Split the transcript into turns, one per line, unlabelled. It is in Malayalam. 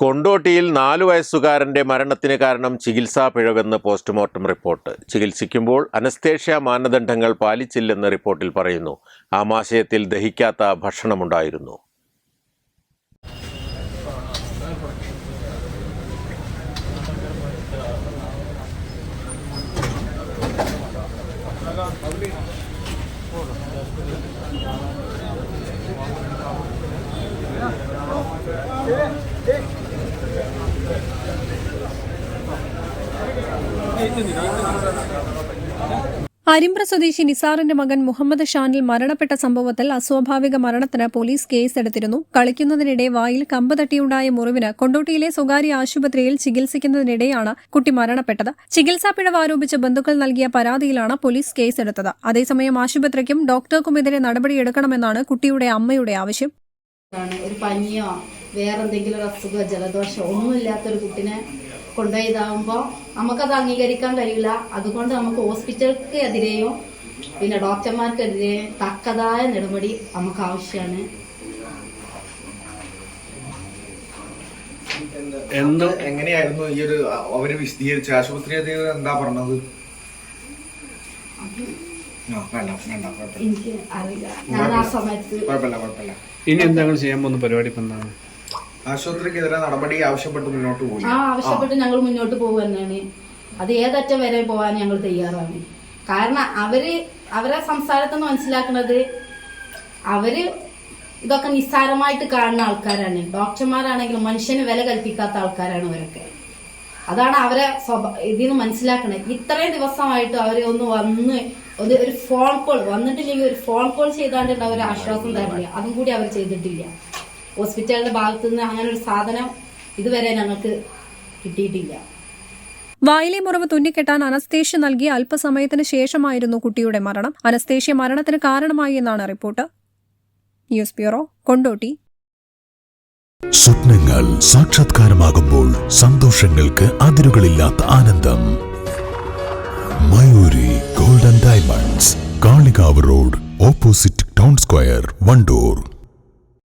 കൊണ്ടോട്ടിയിൽ നാലു വയസ്സുകാരന്റെ മരണത്തിന് കാരണം ചികിത്സാ പിഴവെന്ന് പോസ്റ്റ്മോർട്ടം റിപ്പോർട്ട്. ചികിത്സിക്കുമ്പോൾ അനസ്തേഷ്യ മാനദണ്ഡങ്ങൾ പാലിച്ചില്ലെന്ന് റിപ്പോർട്ടിൽ പറയുന്നു. ആമാശയത്തിൽ ദഹിക്കാത്ത ഭക്ഷണമുണ്ടായിരുന്നു.
അരിമ്പ്ര സ്വദേശി നിസാറിന്റെ മകൻ മുഹമ്മദ് ഷാനിൽ മരണപ്പെട്ട സംഭവത്തിൽ അസ്വാഭാവിക മരണത്തിന് പോലീസ് കേസെടുത്തിരുന്നു കളിക്കുന്നതിനിടെ വായിൽ കമ്പ് തട്ടിയുണ്ടായ മുറിവിന് കൊണ്ടോട്ടിയിലെ സ്വകാര്യ ആശുപത്രിയിൽ ചികിത്സിക്കുന്നതിനിടെയാണ് കുട്ടി മരണപ്പെട്ടത്. ചികിത്സാ പിഴവ് ആരോപിച്ച് ബന്ധുക്കൾ നൽകിയ പരാതിയിലാണ് പോലീസ് കേസെടുത്തത് അതേസമയം ആശുപത്രിക്കും ഡോക്ടർക്കുമെതിരെ നടപടിയെടുക്കണമെന്നാണ് കുട്ടിയുടെ അമ്മയുടെ ആവശ്യം.
ഒരു വേറെന്തെങ്കിലും ഒരു അസുഖമോ ജലദോഷമോ ഒന്നുമില്ലാത്തൊരു കുട്ടിനെ കൊണ്ടുപോയതാകുമ്പോൾ നമുക്കത് അംഗീകരിക്കാൻ കഴിയില്ല. അതുകൊണ്ട് നമുക്ക് ഹോസ്പിറ്റൽക്ക് എതിരെയും പിന്നെ ഡോക്ടർമാർക്കെതിരെയും തക്കതായ നടപടി നമുക്ക് ആവശ്യമാണ്
എന്ത്
എങ്ങനെയായിരുന്നു ഈ ഒരു അവർ വിശദീകരിച്ച ആശുപത്രി അധികൃതർ എന്താ പറഞ്ഞത്?
എനിക്ക് അറിയില്ല. ഞാൻ ആ സമയത്ത്
ഇനി എന്താണ് ചെയ്യാൻ പോകുന്ന പരിപാടി ഇപ്പൊ എന്താണ്?
ആശുപത്രിക്കെതിരെ നടപടി ആവശ്യപ്പെട്ട് മുന്നോട്ട് പോയി
ആ ആവശ്യപ്പെട്ട് ഞങ്ങൾ മുന്നോട്ട് പോകുന്നതാണ് അത് ഏതറ്റം വരെ പോകാൻ ഞങ്ങൾ തയ്യാറാണ്. കാരണം അവർ അവരെ സംസാരത്തിൽ നിന്ന് മനസ്സിലാക്കുന്നത് അവർ ഇതൊക്കെ നിസ്സാരമായിട്ട് കാണുന്ന ആൾക്കാരാണ്. ഡോക്ടർമാരാണെങ്കിലും മനുഷ്യന് വില കൽപ്പിക്കാത്ത ആൾക്കാരാണ് അവരൊക്കെ അതാണ് അവരെ സ്വഭ ഇതിൽ നിന്ന് മനസ്സിലാക്കണത്. ഇത്രയും ദിവസമായിട്ട് അവർ ഒന്ന് വന്ന് ഒരു ഒരു ഫോൺ കോൾ വന്നിട്ടില്ലെങ്കിൽ ഒരു ഫോൺ കോൾ ചെയ്താണ്ട് അവർ ആശ്വാസം തരില്ല. അതും കൂടി അവർ ചെയ്തിട്ടില്ല. ഹോസ്പിറ്റലിന്റെ ഭാഗത്തു നിന്ന് അങ്ങനെ ഒരു സാധനം ഇതുവരെ ഞങ്ങൾക്ക് കിട്ടിയിട്ടില്ല.
വായിലെ മുറിവ് തുന്നിക്കെട്ടാൻ അനസ്തേഷ്യ നൽകിയ അല്പസമയത്തിന് ശേഷമായിരുന്നു കുട്ടിയുടെ മരണം. അനസ്തേഷ്യ മരണത്തിന് കാരണമായി എന്നാണ് റിപ്പോർട്ട്. News bureau Kondotty.
സ്വപ്നങ്ങൾ സാക്ഷാത്കാരമാകുമ്പോൾ സന്തോഷങ്ങൾക്ക് അതിരുകളില്ലാത്ത ആനന്ദം. Mayuri golden diamonds Kalikavu road opposite town square Wandoor.